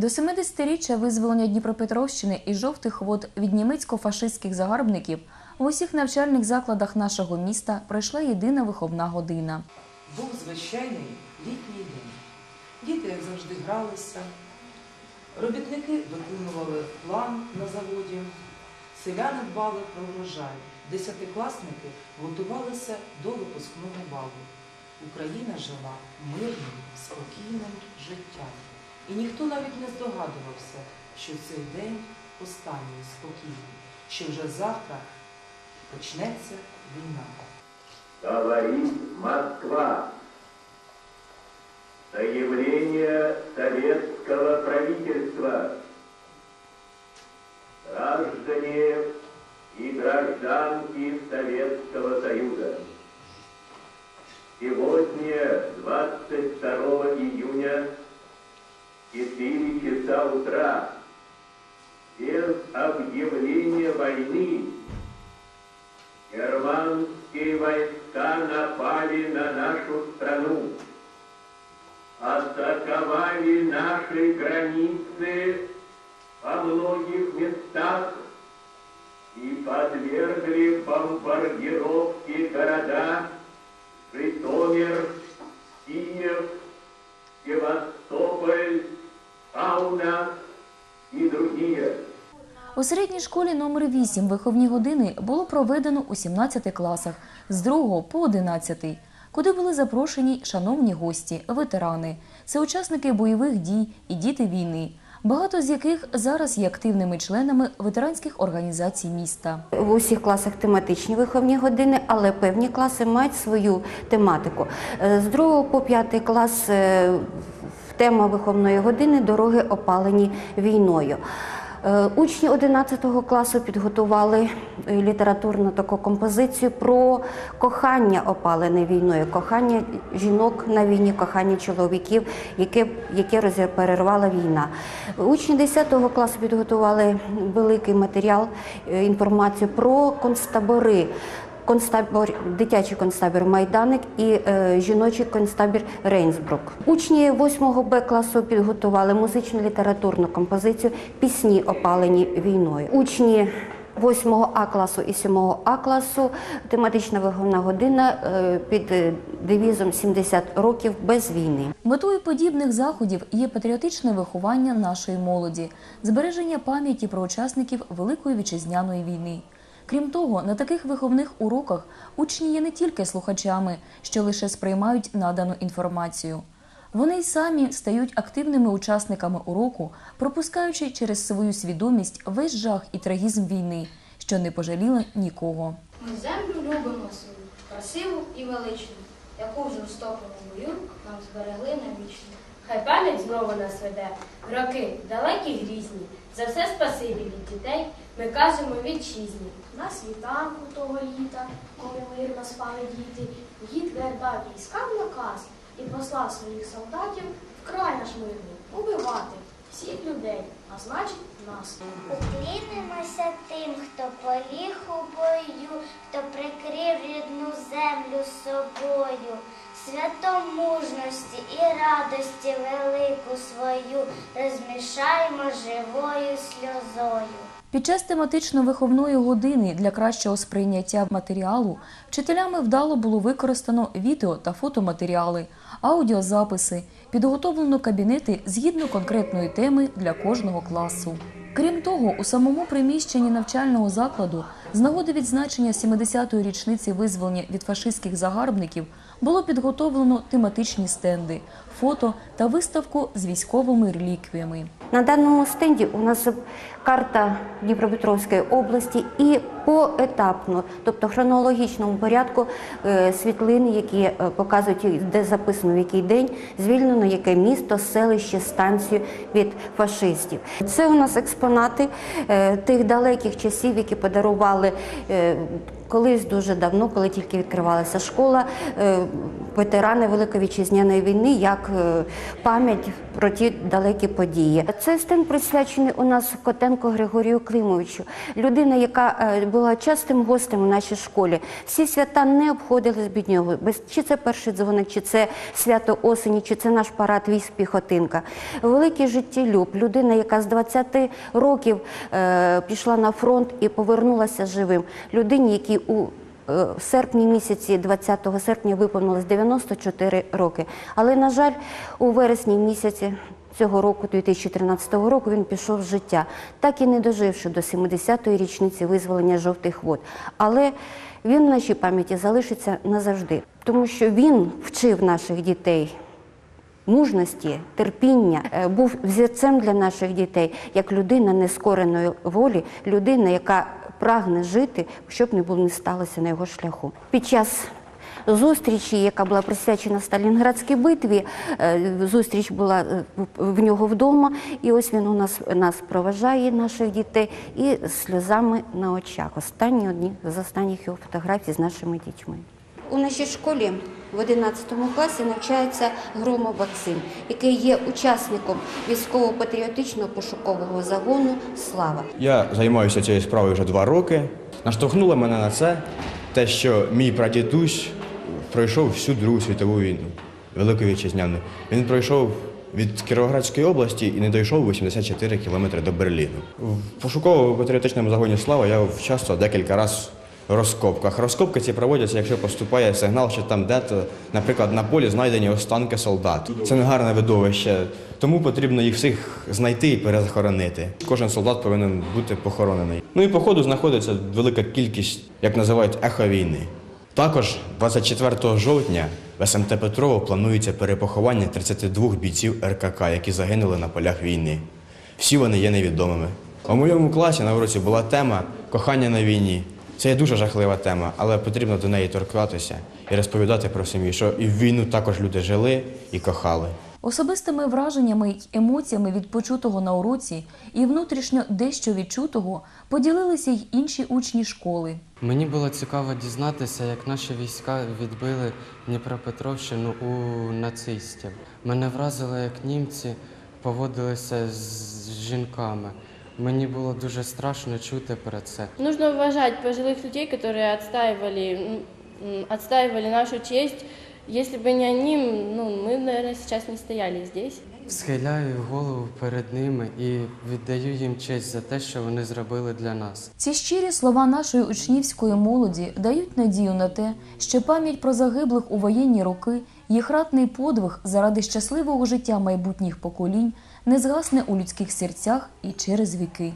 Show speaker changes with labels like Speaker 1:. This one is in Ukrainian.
Speaker 1: До 70-річчя визволення Дніпропетровщини і жовтих вод від німецько-фашистських загарбників в усіх навчальних закладах нашого міста пройшла єдина виховна година.
Speaker 2: Був звичайний літній день. Діти, як завжди, гралися. Робітники виконували план на заводі. Селяни дбали про врожай. Десятикласники готувалися до випускного балу. Україна жила мирним, спокійним життям. І ніхто навіть не здогадувався, що цей день останній спокійний, що вже завтра почнеться війна.
Speaker 3: Говорит Москва. Заявление советского правительства. Граждане и гражданки Советского Союза. Сегодня, 22 июня, 4 часа утра, без объявления войны, Германские войска напали на нашу страну, атаковали наши границы во многих местах и подвергли бомбардировке города Житомир,
Speaker 1: У середній школі номер 8 виховні години було проведено у 17 класах з 2 по 11, куди були запрошені шановні гості, ветерани. Це учасники бойових дій і діти війни, багато з яких зараз є активними членами ветеранських організацій міста.
Speaker 4: В усіх класах тематичні виховні години, але певні класи мають свою тематику. Е, З 2 по 5 клас е, тема виховної години дороги опалені війною. Е, Учні 11 класу підготували е, літературну таку композицію про кохання опалене війною, кохання жінок на війні, кохання чоловіків, яке, яке перервала війна. Учні 10 класу підготували великий матеріал, е, інформацію про концтабори. Концтабор, дитячий концтабір Майданик і е, жіночий концтабір Рейнсбрук. Учні 8 Б класу підготували музичну літературну композицію Пісні опалені війною. Учні 8 А класу і 7 А класу тематична виховна година е, під е, девізом 70 років без війни.
Speaker 1: Метою подібних заходів є патріотичне виховання нашої молоді, збереження пам'яті про учасників Великої вітчизняної війни. Крім того, на таких виховних уроках учні є не тільки слухачами, що лише сприймають надану інформацію. Вони й самі стають активними учасниками уроку, пропускаючи через свою свідомість весь жах і трагізм війни, що не пожаліла нікого.
Speaker 5: Ми землю любимо свою, красиву і величну, яку в жорстокому бою нам зберегли навічно.
Speaker 6: Хай пам'ять знову нас веде, роки далекі грізні. За все спасибі від дітей ми кажемо вітчизні.
Speaker 7: На світанку того літа, коли мирно спали діти, Гітлер дав військам наказ і послав своїх солдатів в край наш мирний убивати всіх людей, а значить нас.
Speaker 8: Уклінимося тим, хто поліг у бою, хто прикрив рідну землю собою, святом мужності і радості велику свою розмішаємо живою сльозою.
Speaker 1: Під час тематично-виховної години для кращого сприйняття матеріалу вчителями вдало було використано відео та фотоматеріали, аудіозаписи, підготовлено кабінети згідно конкретної теми для кожного класу. Крім того, у самому приміщенні навчального закладу з нагоди відзначення 70-ї річниці визволення від фашистських загарбників було підготовлено тематичні стенди, фото та виставку з військовими реліквіями.
Speaker 4: На даному стенді у нас карта Дніпропетровської області і поетапно, тобто хронологічному порядку, е, світлини, які е, показують, де записано в який день звільнено яке місто, селище, станцію від фашистів. Це у нас експонати е, тих далеких часів, які подарували. Е, Колись дуже давно, коли тільки відкривалася школа, е, ветерани Великої вітчизняної війни, як е, пам'ять про ті далекі події. Цей стенд присвячений у нас Павленко Григорію Климовичу, людина, яка е, була частим гостем у нашій школі. Всі свята не обходились без нього. Чи це перший дзвоник, чи це свято осені, чи це наш парад військ піхотинка. Великий життєлюб, людина, яка з 20 років пішла на фронт і повернулася живим. Людині, якій у Е, В серпні місяці, 20 серпня, виповнилось 94 роки. Але, на жаль, у вересні місяці цього року, 2013 року, він пішов з життя, так і не доживши до 70-ї річниці визволення жовтих вод. Але він в нашій пам'яті залишиться назавжди, тому що він вчив наших дітей мужності, терпіння, е, був взірцем для наших дітей як людина нескореної волі, людина, яка прагне жити, щоб не було не сталося на його шляху. Під час зустрічі, яка була присвячена Сталінградській битві, е, зустріч була е, в- нього вдома, і ось він у нас нас проважає наших дітей і сльозами на очах. Останні одні з останніх його фотографій з нашими дітьми. У нашій школі в 11 класі навчається Громов Максим, який є учасником військово-патріотичного пошукового загону Слава.
Speaker 9: Я займаюся цією справою вже два роки. Наштовхнуло мене на це те, що мій прадідусь пройшов всю Другу світову війну, Велику Вітчизняну. Він пройшов від Кіровоградської області і не дійшов 84 кілометри до Берліну. В пошуково-патріотичному загоні Слава я участвував декілька разів розкопках. Розкопки ці проводяться, якщо поступає сигнал, що там дето, наприклад, на полі знайдені останки солдат. Це не гарне видовище, тому потрібно їх всіх знайти і перезахоронити. Кожен солдат повинен бути похоронений. Ну і по ходу знаходиться велика кількість, як називають, ехо війни. Також 24 жовтня в СМТ Петрово планується перепоховання 32 бійців РКК, які загинули на полях війни. Всі вони є невідомими. У моєму класі на уроці була тема кохання на війні. Це є дуже жахлива тема, але потрібно до неї торкатися і розповідати про сім'ю, що і в війну також люди жили і кохали.
Speaker 1: Особистими враженнями й емоціями від почутого на уроці і внутрішньо дещо відчутого поділилися й інші учні школи.
Speaker 10: Мені було цікаво дізнатися, як наші війська відбили Дніпропетровщину у нацистів. Мене вразило, як німці поводилися з жінками. Мені було дуже страшно чути про це.
Speaker 6: Нужно уважать пожилых людей, которые отстаивали, отстаивали нашу честь. Если бы не они, ну, мы, наверное, сейчас не стояли здесь.
Speaker 10: Схиляю голову перед ними і віддаю їм честь за те, що вони зробили для нас.
Speaker 1: Ці щирі слова нашої учнівської молоді дають надію на те, що пам'ять про загиблих у воєнні роки, їх ратний подвиг заради щасливого життя майбутніх поколінь не згасне у людських серцях і через віки.